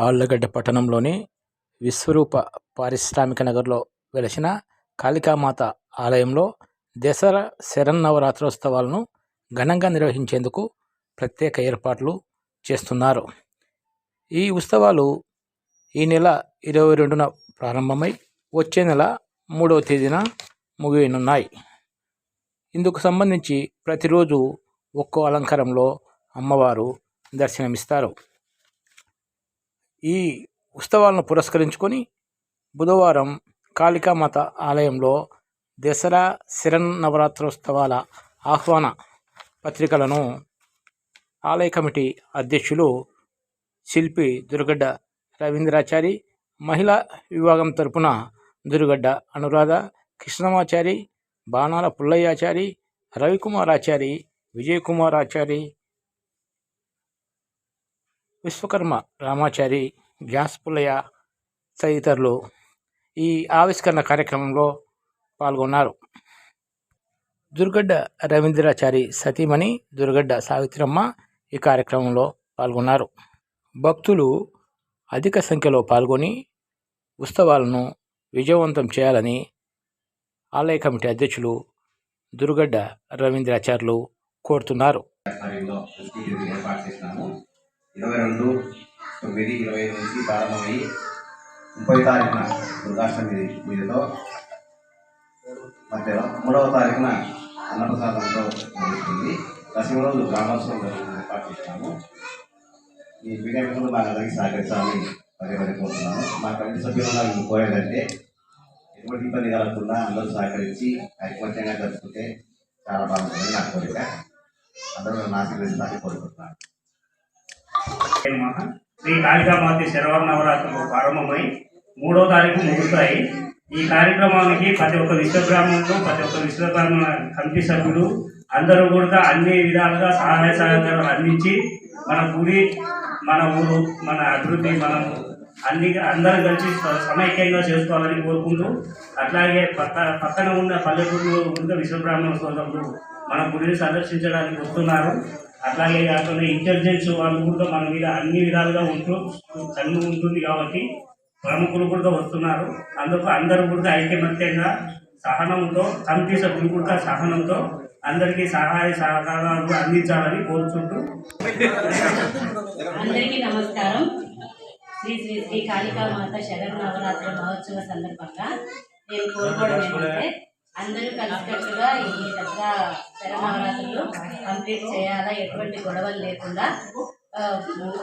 ఆళ్ళగడ్డ పట్టణంలోని విశ్వరూప పారిశ్రామిక నగర్లో వెలసిన కాళికామాత ఆలయంలో దసరా శరన్నవరాత్రోత్సవాలను ఘనంగా నిర్వహించేందుకు ప్రత్యేక ఏర్పాట్లు చేస్తున్నారు. ఈ ఉత్సవాలు ఈ నెల ఇరవై రెండున ప్రారంభమై వచ్చే నెల మూడవ తేదీన ముగియనున్నాయి. ఇందుకు సంబంధించి ప్రతిరోజు ఒక్కో అలంకారంలో అమ్మవారు దర్శనమిస్తారు. ఈ ఉత్సవాలను పురస్కరించుకొని బుధవారం కాళికామాత ఆలయంలో దసరా శరన్నవరాత్రోత్సవాల ఆహ్వాన పత్రికలను ఆలయ కమిటీ అధ్యక్షులు శిల్పి దుర్గడ్డ రవీంద్రాచారి మహిళా విభాగం తరపున దుర్గడ్డ అనురాధ కృష్ణమాచారి బాణాల పుల్లయ్యాచారి రవికుమారాచారి విజయకుమారాచారి విశ్వకర్మ రామాచారి గ్యాస్ పుల్లయ్య తదితరులు ఈ ఆవిష్కరణ కార్యక్రమంలో పాల్గొన్నారు. దుర్గడ్డ రవీంద్రాచారి సతీమణి దుర్గడ్డ సావిత్రమ్మ ఈ కార్యక్రమంలో పాల్గొన్నారు. భక్తులు అధిక సంఖ్యలో పాల్గొని ఉత్సవాలను విజయవంతం చేయాలని ఆలయ కమిటీ అధ్యక్షులు దుర్గడ్డ రవీంద్రాచార్యులు కోరుతున్నారు. ఇరవై రెండు తొమ్మిది ఇరవై ఐదు నుంచి ప్రారంభమయ్యి ముప్పై తారీఖున దుర్గాష్టమి మీదతో మధ్యలో మూడవ తారీఖున అన్నప్రసాదంతో జరుగుతుంది దశమి రోజు గ్రామోత్సవం జరుగుతుంది. ఏర్పాటు చేస్తాము ఈ మీడియా మా అందరికీ సహకరించాలని పదే పదే కోరుతున్నాము. మా కమిటీ సభ్యులు నాకు కోరేదంటే ఎటువంటి ఇబ్బంది కలగకుండా అందరూ సహకరించి ఐకమత్యంగా జరుపుకుంటే చాలా బాగుంటుంది నా కోరిక. అందరూ నన్ను ఆశీర్వదించాలని కోరుకుంటున్నాను. శ్రీ కాళికామాతి శరవణ నవరాత్రులు ప్రారంభమై మూడో తారీఖు ముగుస్తాయి. ఈ కార్యక్రమానికి ప్రతి ఒక్క విశ్వబ్రాహ్మణులు ప్రతి ఒక్క విశ్వబ్రాహ్మణ కమిటీ సభ్యులు అందరూ కూడా అన్ని విధాలుగా సహాయ సహకారాలు అందించి మన గుడి మన ఊరు మన అభివృద్ధి మనం అన్ని అందరం కలిసి సమైక్యంగా చేసుకోవాలని కోరుకుంటూ అట్లాగే పక్క పక్కన ఉన్న పల్లెటూరులో ఉన్న విశ్వబ్రాహ్మణ సోదరులు మన గుడిని సందర్శించడానికి వస్తున్నారు. అట్లాగే కాకుండా ఇంటెలిజెన్స్ వాళ్ళు కూడా మన మీద అన్ని విధాలుగా ఉంటూ కన్ను ఉంటుంది కాబట్టి ప్రముఖులు కూడా వస్తున్నారు. అందుకు అందరూ కూడా ఐక్యమత్యంగా సహనంతో కమిటీ సభ్యులు కూడా సహనంతో అందరికీ సహాయ సహకారాలు అందించాలని కోరుకుంటూ అందరికీ నమస్కారం. శ్రీ శ్రీ శ్రీ కాళికామాత శరణ నవరాత్రి మహోత్సవ సందర్భంగా నేను కోరుకోవడం ఏంటంటే అందరూ కలిసికట్టుగా ఈ దసరా శరణ కంప్లీట్ చేయాలా? ఎటువంటి గొడవలు లేకుండా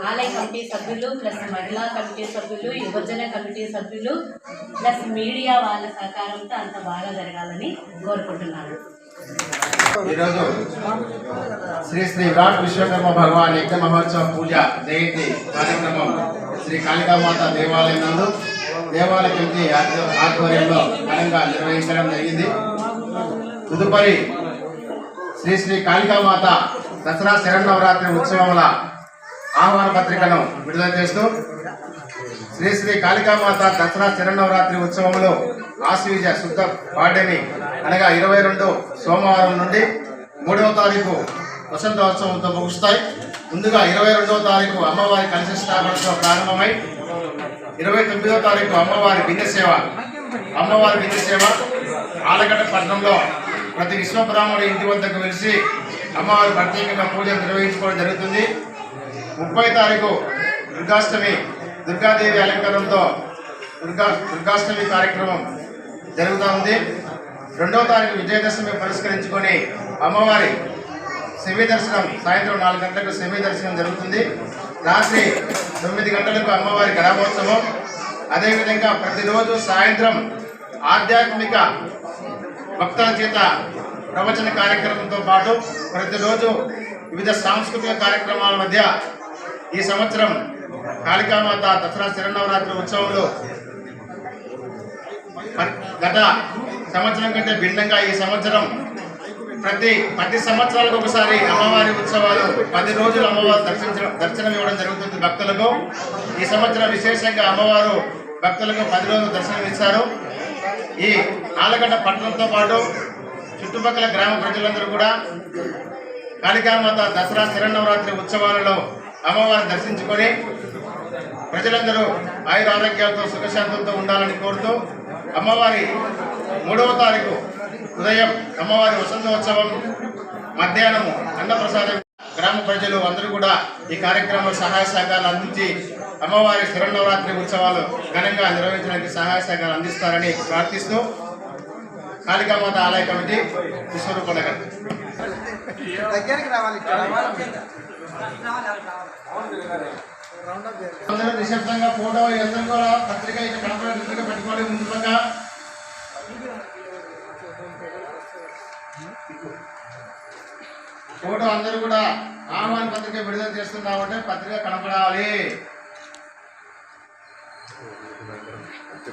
ఆలయ కమిటీ సభ్యులు ప్లస్ మహిళా కమిటీ సభ్యులు యువజన కమిటీ సభ్యులు ప్లస్ మీడియా వాళ్ళ సహకారంతో అంత బాగా జరగాలని కోరుకుంటున్నాను. ఈరోజు శ్రీ శ్రీ విరాట్ విశ్వకర్మ భగవాన్ యజ్ఞ మహోత్సవ పూజ జయంతి కార్యక్రమం శ్రీ కాళికామాత దేవాలయం నందు దేవాలయ కమిటీ ఆధ్వర్యంలో ఘనంగా నిర్వహించడం జరిగింది. తదుపరి శ్రీ శ్రీ కాళికామాత దసరా శరన్నవరాత్రి ఉత్సవముల ఆహ్వాన పత్రికను విడుదల చేస్తూ శ్రీ శ్రీ కాళికామాత దసరా శరన్నవరాత్రి ఉత్సవంలో ఆశ్వీజ శుద్ధ పాడ్యమి అనగా ఇరవై రెండు సోమవారం నుండి మూడవ తారీఖు వసంతోత్సవంతో ముగుస్తాయి. ముందుగా ఇరవై రెండవ తారీఖు అమ్మవారి కలిసి స్థాపనతో ప్రారంభమై ఇరవై తొమ్మిదవ తారీఖు అమ్మవారి భిన్న సేవ అమ్మవారి విద్య సేవ ఆలగడ్డ పట్టణంలో ప్రతి విశ్వబ్రాహ్మణుడి ఇంటి వద్దకు వెలిసి అమ్మవారి ప్రత్యేకంగా పూజలు నిర్వహించుకోవడం జరుగుతుంది. ముప్పై తారీఖు దుర్గాష్టమి దుర్గాదేవి అలంకారంతో దుర్గా దుర్గాష్టమి కార్యక్రమం జరుగుతూ ఉంది. రెండవ తారీఖు విజయదశమి పురస్కరించుకొని అమ్మవారి శమి దర్శనం సాయంత్రం నాలుగు గంటలకు శమి దర్శనం జరుగుతుంది. రాత్రి తొమ్మిది గంటలకు అమ్మవారి గ్రామోత్సవం అదేవిధంగా ప్రతిరోజు సాయంత్రం ఆధ్యాత్మిక భక్తుల చేత ప్రవచన కార్యక్రమంతో పాటు ప్రతిరోజు వివిధ సాంస్కృతిక కార్యక్రమాల మధ్య ఈ సంవత్సరం కాళికామాత దసరా శరన్నవరాత్రి ఉత్సవంలో గత సంవత్సరం కంటే భిన్నంగా ఈ సంవత్సరం ప్రతి పది సంవత్సరాలకు ఒకసారి అమ్మవారి ఉత్సవాలు పది రోజులు అమ్మవారు దర్శించడం దర్శనం ఇవ్వడం జరుగుతుంది భక్తులకు. ఈ సంవత్సరం విశేషంగా అమ్మవారు భక్తులకు పది రోజులు దర్శనం ఇస్తారు. ఈ ఆలగడ్డ పట్టణంతో పాటు చుట్టుపక్కల గ్రామ ప్రజలందరూ కూడా కాళికామాత దసరా శరణవరాత్రి ఉత్సవాలలో అమ్మవారిని దర్శించుకొని ప్రజలందరూ ఆయుర ఆరోగ్యాలతో సుఖశాంతులతో ఉండాలని కోరుతూ అమ్మవారి మూడవ తారీఖు ఉదయం అమ్మవారి వసంతోత్సవం మధ్యాహ్నము అన్నప్రసాదం. గ్రామ ప్రజలు అందరూ కూడా ఈ కార్యక్రమంలో సహాయ సహకారాలు అందించి అమ్మవారి శరణవరాత్రి ఉత్సవాలు ఘనంగా నిర్వహించడానికి సహాయ సహకారాలు అందిస్తారని ప్రార్థిస్తూ కాళికామాత ఆలయ కమిటీ విశ్వరూప నగర్ అందరూ నిశ్శబ్దంగా ఫోటో అందరూ కూడా పత్రిక ఇట్లా కనపడేట్టుగా పెట్టుకోవాలి. ముందుగా ఫోటో అందరూ కూడా ఆహ్వాన పత్రిక విడుదల చేస్తున్నామంటే పత్రిక కనపడాలి